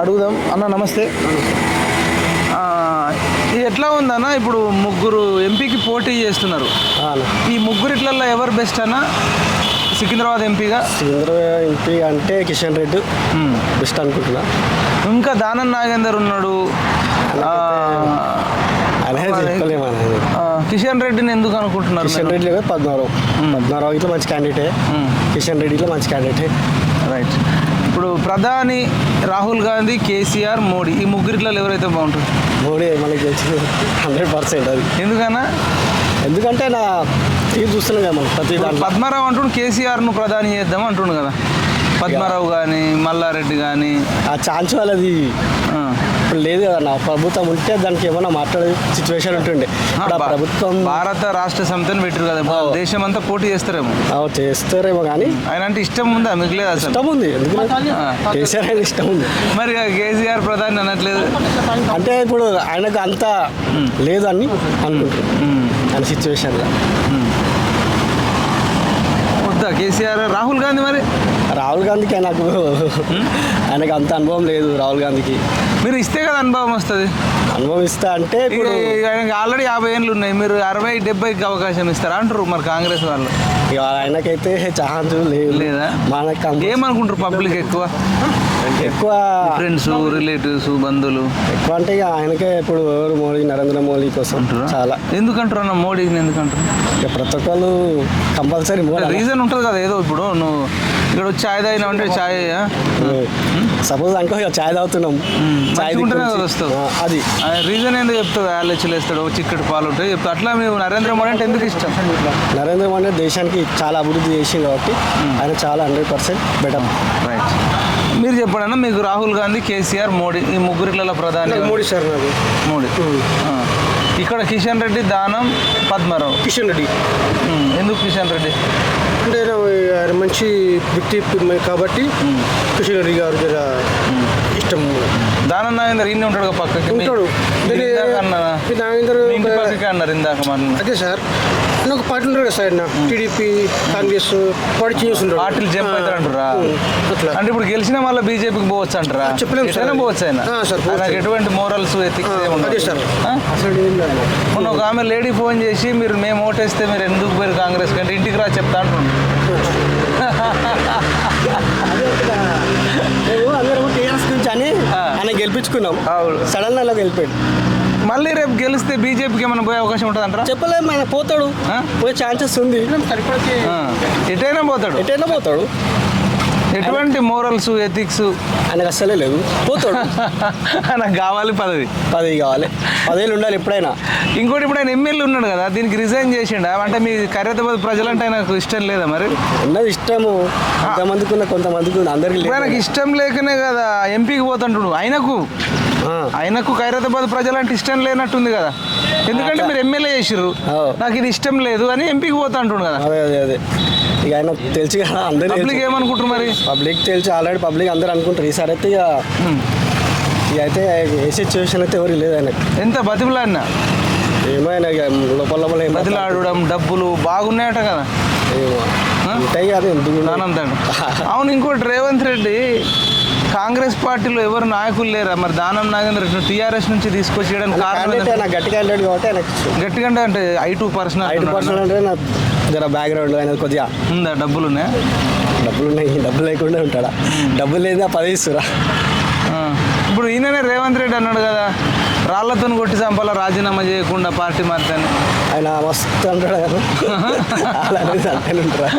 అడుగుదాం. అన్న నమస్తే. ఇది ఎట్లా ఉందన్న? ఇప్పుడు ముగ్గురు ఎంపీకి పోటీ చేస్తున్నారు. ఈ ముగ్గురిట్లలో ఎవరు బెస్ట్ అన్న? సికింద్రాబాద్ ఎంపీగా? చంద్ర ఎంపీ అంటే కిషన్ రెడ్డి. బెస్ట్ అనుకుంటున్నా. ఇంకా దానం నాగేందర్ ఉన్నాడు. కిషన్ రెడ్డిని ఎందుకు అనుకుంటున్నారు కిషన్? రెడ్డి పద్మారావు పద్మారావు ఇట్లా మంచి క్యాండిడేటే కిషన్ రెడ్డి ఇట్లా మంచి క్యాండిడేటే రైట్ ఇప్పుడు ప్రధాని రాహుల్ గాంధీ కేసీఆర్ మోడీ ఈ ముగ్గురిట్లో ఎవరైతే బాగుంటుంది మోడీ మనకి హండ్రెడ్ పర్సెంట్ అది. ఎందుకన్నా? ఎందుకంటే నా టీవీ చూస్తున్నాం కదా మనం ప్రతి పద్మారావు అంటుండు కేసీఆర్ను ప్రధాని చేద్దాం అంటుండు కదా. పద్మారావు కానీ మల్లారెడ్డి కానీ ఆ ఛాన్స్ వాళ్ళది. ఇప్పుడు లేదు కదా నా ప్రభుత్వం ఉంటే దానికి ఏమైనా మాట్లాడే సిచ్యువేషన్ ఉంటుండే. ప్రభుత్వం భారత రాష్ట్ర సమితిని పెట్టారు కదా. దేశం అంతా పోటీ చేస్తారేమో. చేస్తారేమో కానీ ఆయన అంటే ఇష్టం ఉందా మీకు లేదు అసలు? ఇష్టం ఉంది. కేసీఆర్ అనేది ఇష్టం ఉంది మరి కేసీఆర్ ప్రధాని అనట్లేదు. అంటే ఇప్పుడు ఆయనకు అంత లేదు అని అనుకుంటున్నాను ఆయన సిచ్యువేషన్లో వద్దా కేసీఆర్ రాహుల్ గాంధీ మరి? రాహుల్ గాంధీకి నాకు ఆయనకు అంత అనుభవం లేదు రాహుల్ గాంధీకి. మీరు ఇస్తే కదా అనుభవం వస్తుంది? అనుభవం ఇస్తా అంటే ఇప్పుడు ఆయనకి ఆల్రెడీ యాభై ఏళ్ళు ఉన్నాయి. మీరు అరవై డెబ్బైకి అవకాశం ఇస్తారా అంటారు మరి కాంగ్రెస్ వాళ్ళు? ఇక ఆయనకైతే ఛాన్స్ లేదు. లేదా? మనకు ఏమనుకుంటారు పబ్లిక్ ఎక్కువ? ఎక్కువ ఫ్రెండ్స్ రిలేటివ్స్ బంధువులు? ఎక్కువ అంటే ఇక ఆయనకే ఇప్పుడు ఎవరు మోడీ నరేంద్ర మోడీ కోసం? చాలా. ఎందుకంటారు అన్న మోడీని ఎందుకంటారు ఇక ప్రతి ఒక్కరు కంపల్సరీ రీజన్ ఉంటుంది కదా ఏదో ఇప్పుడు. నువ్వు ఇక్కడ వచ్చి చాయ్ తాగినా అంటే చాయ్? సపోజ్ అనుకో చాయ్ తాగుతున్నాం. చాయ్ వస్తావు. అది. రీజన్ ఏందో చెప్తావు ఆలోచనలు వేస్తాడు చిక్కటి పాలు ఉంటాయి చెప్తా అట్లా మేము నరేంద్ర మోడీ అంటే ఎందుకు ఇష్టం? నరేంద్ర మోడీ దేశానికి చాలా అభివృద్ధి చేసింది కాబట్టి ఆయన చాలా హండ్రెడ్ పర్సెంట్ బెటర్ రైట్ మీరు చెప్పండి అన్న మీకు రాహుల్ గాంధీ కేసీఆర్ మోడీ ఈ ముగ్గురిట్లలో ప్రధాని మోడీ సార్ నాకు మోడీ. ఇక్కడ కిషన్ రెడ్డి దానం పద్మారావు. కిషన్ రెడ్డి. ఎందుకు కిషన్ రెడ్డి? అంటే ఆయన మంచి వ్యక్తి కాబట్టి రెడ్డి గారు జర ఇష్టం దానం నాగేందర్ ఈయన ఉంటాడు పక్కకి. ఉంటాడు. నాగేందర్ అన్నారు ఇందాక మనం అదే సార్. ఆయన ఒక పార్టీ ఉంటారు కదా సార్ టీడీపీ కాంగ్రెస్ పార్టీ చేస్తుంటారు పార్టీలు జంప్ అవుతారు అంటారా అట్లా. అంటే ఇప్పుడు గెలిచిన వాళ్ళ బీజేపీకి పోవచ్చు అంటారా చెప్పలేము సార్. పోవచ్చు ఆయన సార్. ఆయనకు ఎటువంటి మోరల్స్ ఎథిక్స్ సార్. మొన్న ఒక ఆమె లేడీ ఫోన్ చేసి మీరు మేము ఓటేస్తే మీరు ఎందుకు పోయారు కాంగ్రెస్? కంటే ఇంటికి రా చెప్తా అంటుండ్రు మేము అందరం టీఆర్ఎస్ నుంచి అని ఆ. ఆయన గెలిపించుకున్నాం అవును. సడన్ అలా గెలిపాడు మళ్ళీ రేపు గెలిస్తే బీజేపీకి ఏమైనా పోయే అవకాశం ఉంటుంది అంటారా చెప్పలేము ఆయన పోతాడు? పోయే ఛాన్సెస్ ఉంది. ఎటైనా పోతాడు. ఎటైనా పోతాడు. ఎటువంటి మోరల్స్ ఎథిక్స్ ఆయనకు అస్సలే లేదు పోతాడు. నాకు కావాలి పదవి. పదవి కావాలి. పదవిలు ఉండాలి ఎప్పుడైనా. ఇంకోటి ఇప్పుడు ఆయన ఎమ్మెల్యే ఉన్నాడు కదా దీనికి రిజైన్ చేసిండా? అంటే మీ ఖైరతాబాద్ ప్రజలంటే ఆయనకు ఇష్టం లేదా మరి? ఉన్నది ఇష్టము. కొంతమందికి ఉన్న కొంతమందికి ఉంది అందరికి ఇప్పుడు ఆయనకు ఇష్టం లేకనే కదా ఎంపీకి పోతుంటాడు ఆయనకు. ఆయనకు ఖైరతాబాద్ ప్రజలంటే ఇష్టం లేనట్టుంది కదా. ఎందుకంటే మీరు ఎమ్మెల్యే చేసిర్రు. నాకు ఇది ఇష్టం లేదు అని ఎంపీకి పోతా అంటుండు కదా. అదే అదే అదే. ఇక ఆయన తెలుసు కదా అందరూ పబ్లిక్ ఏమనుకుంటారు మరి? పబ్లిక్ తెలుసు ఆల్రెడీ పబ్లిక్ అందరూ అనుకుంటారు. ఈసారి అయితే ఇక ఇక అయితే ఏ సిచ్యువేషన్ అయితే ఎవరికి లేదు ఆయనకు. ఎంత బతిమలాడినా ఏమో ఆయన ఇక లోపల లోపల ఏం బతిలాడడం డబ్బులు బాగున్నాయట కదా? ఏమో. ఉంటాయి కదా ఎందుకు? అవును ఇంకోటి రేవంత్ రెడ్డి కాంగ్రెస్ పార్టీలో ఎవరు నాయకులు లేరా? మరి దానం నాగేంద్ర టీఆర్ఎస్ నుంచి తీసుకొచ్చేయడానికి కారణం కాబట్టి ఆయనకు గట్టిగా అంటే I too person IT percent అంటే నాకు జర బ్యాక్గ్రౌండ్ ఆయన కొద్దిగా ఉందా? డబ్బులు ఉన్నాయా డబ్బులు ఉన్నాయి డబ్బులు లేకుండా ఉంటాడా? డబ్బులు లేదా పదవి ఇస్తురా. ఇప్పుడు ఈయననే రేవంత్ రెడ్డి అన్నాడు కదా రాళ్ళతో కొట్టి చంపాల రాజీనామా చేయకుండా పార్టీ మారుతాను ఆయన మస్తు అంటాడు కదా అలా అనేది అంటేనే ఉంటారా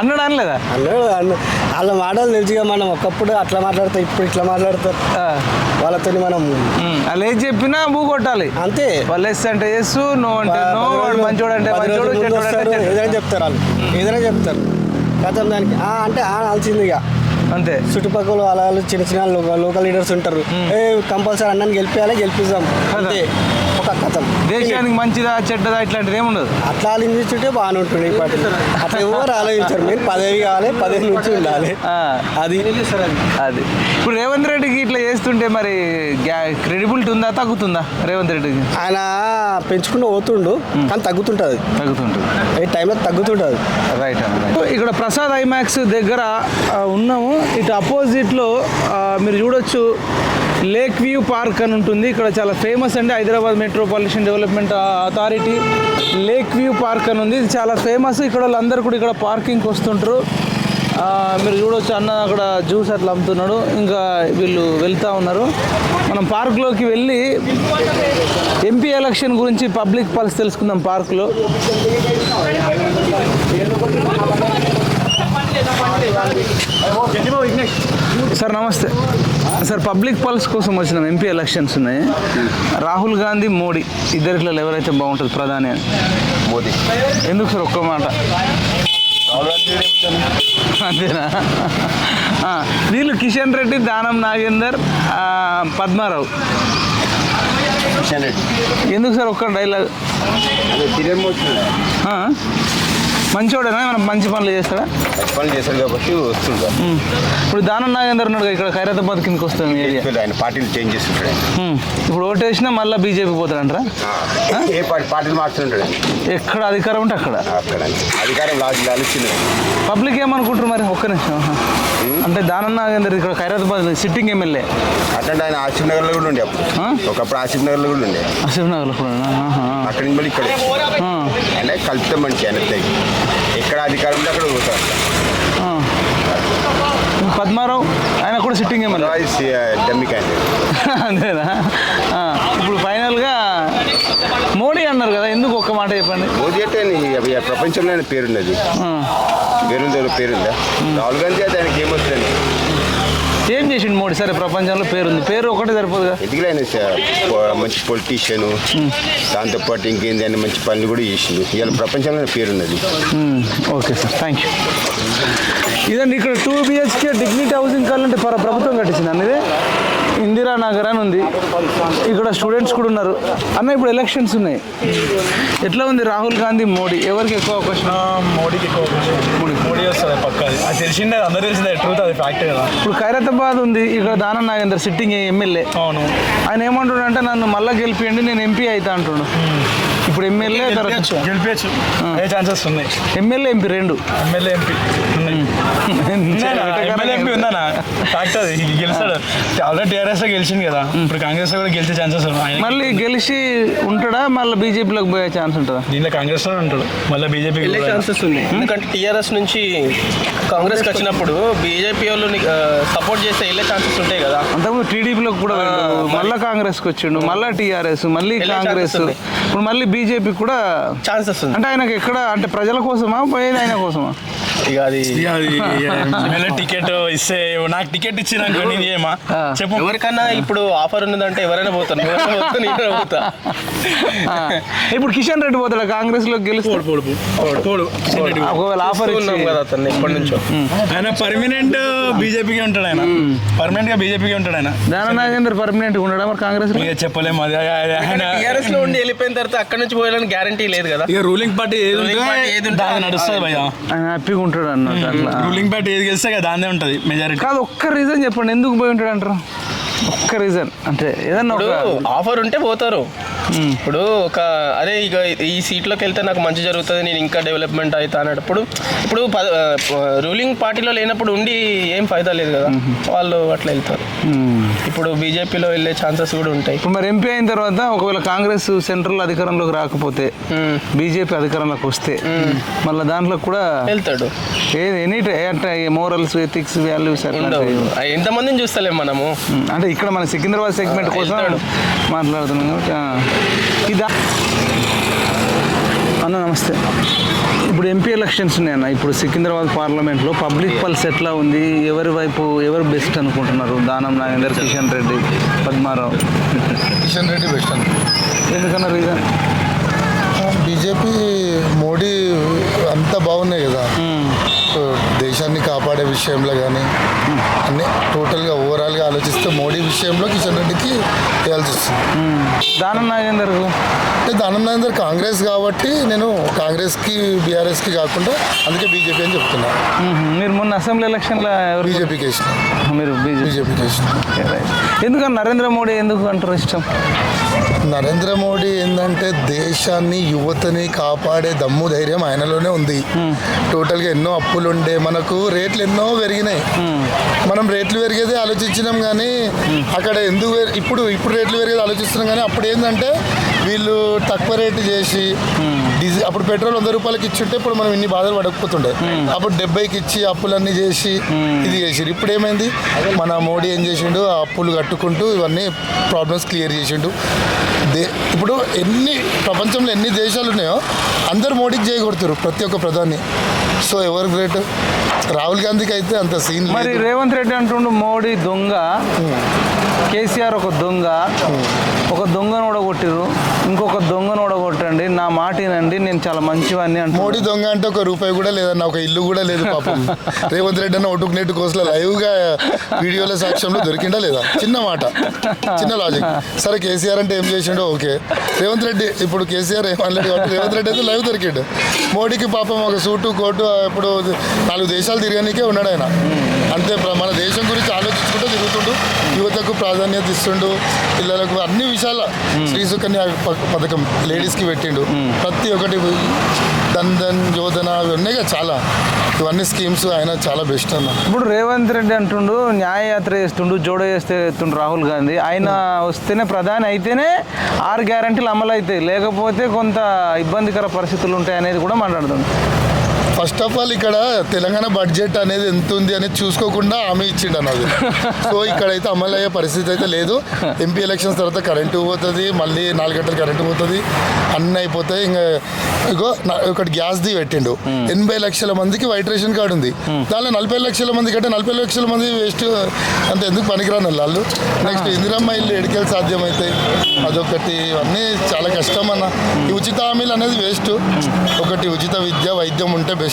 అన్నాడు అనలేదా? అన్నాడు అన్న వాళ్ళ మాటలు తెలుసుగా మనం ఒకప్పుడు అట్లా మాట్లాడతాం ఇప్పుడు ఇట్లా మాట్లాడతారు. వాళ్ళతో మనం. వాళ్ళు ఏది చెప్పినా బూ కొట్టాలి. అంతే. వాళ్ళు ఎస్ అంటే ఎస్ నో అంటే నో వాడు మంచోడు అంటే మంచోడు. ఏదైనా చెప్తారు వాళ్ళు. ఏదైనా చెప్తారు. గతం దానికి అంటే ఆ అనాల్సిందిగా అంతే. చుట్టుపక్కల వాళ్ళ చిన్న చిన్న లోకల్ లీడర్స్ ఉంటారు. ఏ కంపల్సరీ అన్నని గెలిపించాలి గెలిపిస్తాం అంతే. కథం దేశానికి మంచిదా చెడ్డదా ఇట్లాంటిది ఏమి ఉండదు అట్లా ఆలోచించుంటే బాగానే ఉంటుంది ఈ పార్టీ అట్లా ఎవరు ఆలోచించారు. మీరు పదవి కావాలి పదవి నుంచి ఉండాలి. అది. అది. ఇప్పుడు రేవంత్ రెడ్డికి ఇట్లా చేస్తుంటే మరి క్రెడిబిలిటీ ఉందా తగ్గుతుందా రేవంత్ రెడ్డికి? ఆయన పెంచుకుంటూ పోతుండు కానీ తగ్గుతుంటుంది. తగ్గుతుంటుంది. ఏ టైంలో తగ్గుతుంటుంది. రైట్. ఇక్కడ ప్రసాద్ ఐమాక్స్ దగ్గర ఉన్నాము. ఇటు అపోజిట్లో మీరు చూడొచ్చు లేక్ వ్యూ పార్క్ అని ఉంటుంది. ఇక్కడ చాలా ఫేమస్ అండి. Hyderabad metropolitan development authority lake view park అని ఉంది. ఇది చాలా ఫేమస్ ఇక్కడ వాళ్ళందరూ కూడా ఇక్కడ పార్కింగ్కి వస్తుంటారు ఆ, మీరు చూడొచ్చు. అన్న అక్కడ జ్యూస్ అట్లా అమ్ముతున్నాడు. ఇంకా వీళ్ళు వెళ్తూ ఉన్నారు. మనం పార్క్లోకి వెళ్ళి ఎంపీ ఎలక్షన్ గురించి పబ్లిక్ పల్స్ తెలుసుకుందాం పార్క్లో సార్ నమస్తే. సార్ పబ్లిక్ పల్స్ కోసం వచ్చినాం ఎంపీ ఎలక్షన్స్ ఉన్నాయి. రాహుల్ గాంధీ మోడీ ఇద్దరిట్లో ఎవరైతే బాగుంటుంది ప్రధాని? అని మోదీ. ఎందుకు సార్ ఒక్క మాట? అంతేనా? వీళ్ళు కిషన్ రెడ్డి దానం నాగేందర్ పద్మారావు. కిషన్ రెడ్డి. ఎందుకు సార్ ఒక్క డైలాగ్ మంచోడేనా? మనం మంచి పనులు చేస్తాడా? మంచి పనులు చేశాడు కాబట్టి ఉమ్. ఇప్పుడు దానం నాగేందర్ ఉన్నాడు కదా, ఇక్కడ ఖైరతాబాద్ కిందకి వస్తుంది మీ ఏరియా ఆయన పార్టీలు చేంజ్ చేస్తుంటాడు. ఇప్పుడు ఓటేసినా మళ్ళీ బీజేపీ పోతాడంటారా? ఏ పార్టీ పార్టీలు మార్చుతుంటాడు ఆయన. ఎక్కడ అధికారం ఉంటే అక్కడ. అక్కడ అధికారం ఆలోచన పబ్లిక్ ఏమనుకుంటారు మరి? ఒక్క నిమిషం. అంటే దానం నాగేందర్ ఇక్కడ ఖైరతాబాద్ సిట్టింగ్ ఎమ్మెల్యే. అట్లాంటి ఆయన ఆసిఫ్ నగర్లో కూడా ఉండే? ఒకప్పుడు ఆసిఫ్ నగర్లో కూడా ఉండే. అసీఫ్ నగర్లో కూడా. అక్కడి నుంచి మళ్ళీ ఇక్కడే. కలుపుతాం మంచి తెగి. ఎక్కడ అధికారం ఉంటే అక్కడ పోతారు. పద్మారావు ఆయన కూడా సిట్టింగ్ అంతేనా. ఇప్పుడు ఫైనల్గా మోడీ అన్నారు కదా ఎందుకు ఒక్క మాట చెప్పండి మోదీ అంటే ప్రపంచంలో ఆయన పేరున్నది ఆ. పేరుందో పేరుందా రాహుల్ గాంధీ అయితే ఆయనకి ఏమొస్తుంది ఏం చేసిండు మోడీ. సరే ప్రపంచంలో పేరుంది. పేరు ఒకటే సరిపోదుగా. ఎందుకు ఆయన స- ప- మంచి పొలిటీషియన్ దాంతోపాటు ఇంకేంది ఆయన మంచి పనులు కూడా చేసిండు. ఇవాళ ప్రపంచంలో పేరున్నది. Okay sir. థ్యాంక్ యూ ఇదండి ఇక్కడ టూ బిహెచ్కే డిగ్నిటీ హౌసింగ్ కావాలంటే ప్ర ప్రభుత్వం కట్టించింది అన్నది? ఇందిరా నగర్ అని ఉంది. ఇక్కడ స్టూడెంట్స్ కూడా ఉన్నారు. అన్న ఇప్పుడు ఎలక్షన్స్ ఉన్నాయి. ఎట్లా ఉంది రాహుల్ గాంధీ మోడీ? ఎవరికి ఎక్కువ అవకాశం? మోడీకి ఎక్కువ మోడీ. మోడీ వస్తుంది పక్క. అది తెలిసిందే అందరూ తెలిసిందే ట్రూత్ అది ఫ్యాక్ట్ కదా. ఇప్పుడు ఖైరతాబాద్ ఉంది ఇక్కడ దానం నాగేందర్ సిట్టింగ్ ఎమ్మెల్యే అవును. ఆయన ఏమంటున్నాడు అంటే నన్ను మళ్ళీ గెలిపియండి నేను ఎంపీ అవుతా అంటుండు ఇప్పుడు ఎమ్మెల్యే గెలిపించచ్చు ఏ ఛాన్సెస్ ఉన్నాయి. ఎమ్మెల్యే ఎంపీ రెండు ఎమ్మెల్యే ఎంపీ ఎమ్మెల్యే ఎంపీ ఉందనా ఫ్యాక్ట్ అది. గెలుస్తాడు ఆల్రెడీ టీఆర్ఎస్ గెలిచింది కదా. ఇప్పుడు కాంగ్రెస్ కూడా గెలిచే ఛాన్సెస్ ఉన్నాయి. మళ్ళీ గెలిచి ఉంటాడా? మళ్ళీ బీజేపీలోకి పోయే ఛాన్స్ ఉంటుందా? దీనిలో కాంగ్రెస్లో ఉంటాడు. మళ్ళీ బీజేపీ వెళ్ళే ఛాన్సెస్ ఉంది ఎందుకంటే టీఆర్ఎస్ నుంచి కాంగ్రెస్కి వచ్చినప్పుడు బీజేపీ వాళ్ళు సపోర్ట్ చేస్తే వెళ్ళే ఛాన్సెస్ ఉంటాయి కదా. అంతకుముందు టీడీపీలోకి కూడా వెళ్ళాడు. మళ్ళీ కాంగ్రెస్కి వచ్చిండు. మళ్ళీ టీఆర్ఎస్ మళ్ళీ కాంగ్రెస్. ఇప్పుడు మళ్ళీ బీజేపీ కూడా ఛాన్సెస్ అంటే ఆయనకి ఎక్కడ అంటే ప్రజల కోసమా పోయేది ఆయన కోసమా? ఇక అది ఎమ్మెల్యే టికెట్ ఇస్తే నాకు టికెట్ ఇచ్చినాక నేను ఏమా. చెప్పు. ఎవరికన్నా ఇప్పుడు ఆఫర్ ఉన్నదంటే ఎవరైనా పోతాను ఎవరైనా పోతా ఇప్పుడు కిషన్ రెడ్డి పోతాడు? కాంగ్రెస్లో గెలిస్తే? పోడు పోడు పోడు. పోడు కిషన్ రెడ్డి పోడు. ఒకవేళ ఆఫర్ ఉన్నాం కదా అతన్ని ఎప్పటి నుంచో. ఆయన పర్మనెంట్ బీజేపీకి ఉంటాడు ఆయన. పర్మనెంట్గా బీజేపీకి ఉంటాడు ఆయన. దాన నాగేందర్ పర్మనెంట్ ఉండడా మరి కాంగ్రెస్లో? ఇక చెప్పలేము అది ఆయన టీఆర్ఎస్లో ఉండి వెళ్ళిపోయిన తర్వాత అక్కడ నుంచి పోయాలని గ్యారంటీ లేదు కదా. ఇక రూలింగ్ పార్టీ ఏది ఉంటే దాని నడుస్తుంది భయ్య. ఆయన హ్యాపీగా ఉంటాడు అన్నట్టు అట్లా. రూలింగ్ పార్టీ ఏది గెలిస్తే దాన్నే ఉంటుంది మెజారిటీ కాదు ఒక్క రీజన్ చెప్పండి ఎందుకు పోయి ఉంటాడు అంటారు ఒక్క రీజన్ అంటే ఏదన్నా ఒక ఆఫర్ ఉంటే పోతారు. ఇప్పుడు ఒక అరే ఇక ఈ సీట్లోకి వెళ్తే నాకు మంచి జరుగుతుంది నేను ఇంకా డెవలప్మెంట్ అవుతా అనేటప్పుడు ఇప్పుడు రూలింగ్ పార్టీలో లేనప్పుడు ఉండి ఏం ఫైదా లేదు కదా. వాళ్ళు అట్లా వెళ్తారు. ఇప్పుడు బీజేపీలో వెళ్ళే ఛాన్సెస్ కూడా ఉంటాయి. ఇప్పుడు మరి ఎంపీ అయిన తర్వాత ఒకవేళ కాంగ్రెస్ సెంట్రల్ అధికారంలోకి రాకపోతే. బీజేపీ అధికారంలోకి వస్తే మళ్ళీ దాంట్లో కూడా వెళ్తాడు. ఎనీ అంటే మోరల్స్ ఎథిక్స్ వాల్యూస్ ఎంతమందిని చూస్తలేం మనము. అంటే ఇక్కడ మన సికింద్రాబాద్ సెగ్మెంట్ కోసం. మాట్లాడుతున్నాం. ఇదా. అన్న నమస్తే. ఇప్పుడు ఎంపీ ఎలక్షన్స్ ఉన్నాయన్న. ఇప్పుడు సికింద్రాబాద్ పార్లమెంట్లో పబ్లిక్ పల్స్ ఎట్లా ఉంది? ఎవరి వైపు ఎవరు బెస్ట్ అనుకుంటున్నారు? దానం నాగేందర్ కిషన్ రెడ్డి పద్మారావు. కిషన్ రెడ్డి బెస్ట్ ఎందుకన్నా రీజన్ బీజేపీ మోడీ అంతా బాగున్నాయి కదా. సో దేశాన్ని కాపాడే విషయంలో కానీ అన్ని టోటల్గా ఓవరాల్గా ఆలోచిస్తే మోడీ విషయంలో కిషన్ రెడ్డికి వేయాల్సి వస్తుంది. దానం నాగేందర్ అంటే దానం నరేందర్ కాంగ్రెస్ కాబట్టి నేను కాంగ్రెస్కి బీఆర్ఎస్కి కాకుండా అందుకే బీజేపీ అని చెప్తున్నా. మీరు మొన్న అసెంబ్లీ ఎలక్షన్లో బీజేపీకి వేసిన. మీరు బీజేపీ. బీజేపీకి వేసిన. ఎందుకని నరేంద్ర మోడీ ఎందుకు అంటారు ఇష్టం? నరేంద్ర మోడీ ఏంటంటే దేశాన్ని యువతని కాపాడే దమ్ము ధైర్యం ఆయనలోనే ఉంది. టోటల్గా ఎన్నో అప్పులు ఉండే మనకు రేట్లు ఎన్నో పెరిగినాయి. మనం రేట్లు పెరిగేదే ఆలోచించినాం కానీ అక్కడ ఎందుకు ఇప్పుడు ఇప్పుడు రేట్లు పెరిగేది ఆలోచిస్తున్నాం కానీ అప్పుడు ఏంటంటే వీళ్ళు తక్కువ రేటు చేసి డీజిల్ అప్పుడు పెట్రోల్ వంద రూపాయలకి ఇచ్చుంటే ఇప్పుడు మనం ఇన్ని బాధలు పడకపోతుండే. అప్పుడు డెబ్బైకి ఇచ్చి అప్పులన్నీ చేసి ఇది చేసిరు ఇప్పుడు ఏమైంది? మన మోడీ ఏం చేసిండు? ఆ అప్పులు కట్టుకుంటూ ఇవన్నీ ప్రాబ్లమ్స్ క్లియర్ చేసిండు. దే ఇప్పుడు ఎన్ని ప్రపంచంలో ఎన్ని దేశాలు ఉన్నాయో అందరు మోడీకి చేయగొడుతారు ప్రతి ఒక్క ప్రధాని. సో ఎవరు గ్రేట్ రాహుల్ గాంధీకి అయితే అంత సీన్ మరి రేవంత్ రెడ్డి అంటుండు మోడీ దొంగ కేసీఆర్ ఒక దొంగ ఒక దొంగను ఓడగొట్టిరు ఇంకొక దొంగను ఓడగొట్టండి. నా మాట వినండి. నేను చాలా మంచివాడిని అంటున్నాడు మోడీ దొంగ అంటే ఒక రూపాయి కూడా లేదన్న ఒక ఇల్లు కూడా లేదు పాపం. రేవంత్ రెడ్డి అన్న ఒటుకు నెట్టు కోసల లైవ్గా వీడియోల సాక్ష్యంలో దొరికిండా లేదా? చిన్న మాట. చిన్న లాజిక్ సరే కేసీఆర్ అంటే ఏం చేసిండో ఓకే. రేవంత్ రెడ్డి ఇప్పుడు కేసీఆర్ ఏమనలేదు కాబట్టి రేవంత్ రెడ్డి అయితే లైవ్ దొరికిండు. మోడీకి పాపం ఒక సూటు కోటు ఇప్పుడు నాలుగు దేశాలు తిరగనికే ఉన్నాడు ఆయన. అంతే మన దేశం గురించి ఆలోచించుకుంటూ తిరుగుతుండు. యువతకు ప్రాధాన్యత ఇస్తుండు. పిల్లలకు అన్ని విషయాల శ్రీ సుకన్య ప- పథకం లేడీస్కి పెట్టిండు. ప్రతి ఒక్కటి ధన్ ధన్ యోధన అవి ఉన్నాయి చాలా. ఇవన్నీ స్కీమ్స్ ఆయన చాలా బెస్ట్ అన్న. ఇప్పుడు రేవంత్ రెడ్డి అంటుండు న్యాయయాత్ర చేస్తుండు జోడో చేస్తే ఎత్తుండు రాహుల్ గాంధీ. ఆయన వస్తేనే ప్రధాని అయితేనే ఆరు గ్యారంటీలు అమలు అవుతాయి లేకపోతే కొంత ఇబ్బందికర పరిస్థితులు ఉంటాయి అనేది కూడా మాట్లాడుతుంది ఫస్ట్ ఆఫ్ ఆల్ ఇక్కడ తెలంగాణ బడ్జెట్ అనేది ఎంత ఉంది అనేది చూసుకోకుండా హామీ ఇచ్చిండు అన్నది సో ఇక్కడైతే అమలు అయ్యే పరిస్థితి అయితే లేదు. ఎంపీ ఎలక్షన్స్ తర్వాత కరెంటు పోతుంది మళ్ళీ నాలుగు గంటలు కరెంటు పోతుంది అన్నీ అయిపోతాయి. ఇంకా ఇగో ఒకటి గ్యాస్ది పెట్టిండు. ఎనభై లక్షల మందికి వైట్ రేషన్ కార్డు ఉంది. దానిలో నలభై లక్షల మంది కంటే నలభై లక్షల మంది వేస్ట్ అంత ఎందుకు పనికిరాను వాళ్ళు నెక్స్ట్ ఇందిరమ్మ ఇల్లు ఎడికెళ్ళి సాధ్యమవుతాయి అదొకటి. ఇవన్నీ చాలా కష్టం అన్న. ఈ ఉచిత హామీలు అనేది వేస్ట్ ఒకటి ఉచిత విద్య వైద్యం ఉంటే బెస్ట్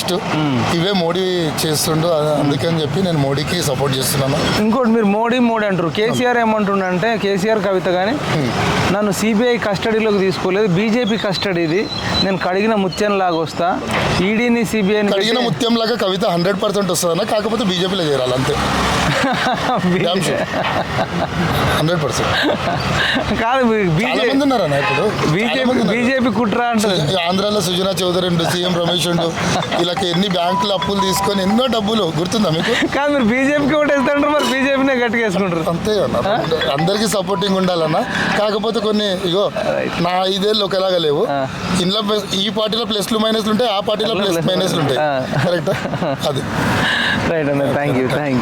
ఇవే మోడీ చేస్తుండు అందుకని చెప్పి నేను మోడీకి సపోర్ట్ చేస్తున్నాను. ఇంకోటి మీరు మోడీ మోడీ అంటారు కేసీఆర్ ఏమంటుండంటే కేసీఆర్ కవిత కానీ నన్ను సిబిఐ కస్టడీలోకి తీసుకోలేదు బీజేపీ కస్టడీది నేను కడిగిన ముత్యం లాగా వస్తా ఈడీని సిబిఐని అడిగిన ముత్యం లాగా కవిత హండ్రెడ్ పర్సెంట్ వస్తుందన్న కాకపోతే బీజేపీలో చేరాలి అంతే. Hundred percent. కాదు ఉన్నారన్న ఇప్పుడు. బీజేపీ. బీజేపీ కుట్ర అంటుంది ఈ ఆంధ్రాలో సుజనా చౌదరి ఉండు సీఎం రమేష్ ఉండు వీళ్ళకి ఎన్ని బ్యాంకులు అప్పులు తీసుకొని ఎన్నో డబ్బులు గుర్తుందా మీకు? కాదు మీరు బీజేపీకి ఓటేస్తుంటారు మరి బీజేపీనే గట్టిగా వేసుకుంటారు అంతే అన్న. అందరికీ సపోర్టింగ్ ఉండాలన్న. కాకపోతే కొన్ని ఇగో నా ఐదేళ్ళు ఒకలాగా లేవు. ఇంట్లో ప్లస్- ఈ పార్టీలో ప్లస్లు మైనస్లు ఉంటాయి ఆ పార్టీలో ప్లస్ మైనస్లు ఉంటాయి. కరెక్టా అది. రైట్ అన్న థ్యాంక్ యూ థ్యాంక్ యూ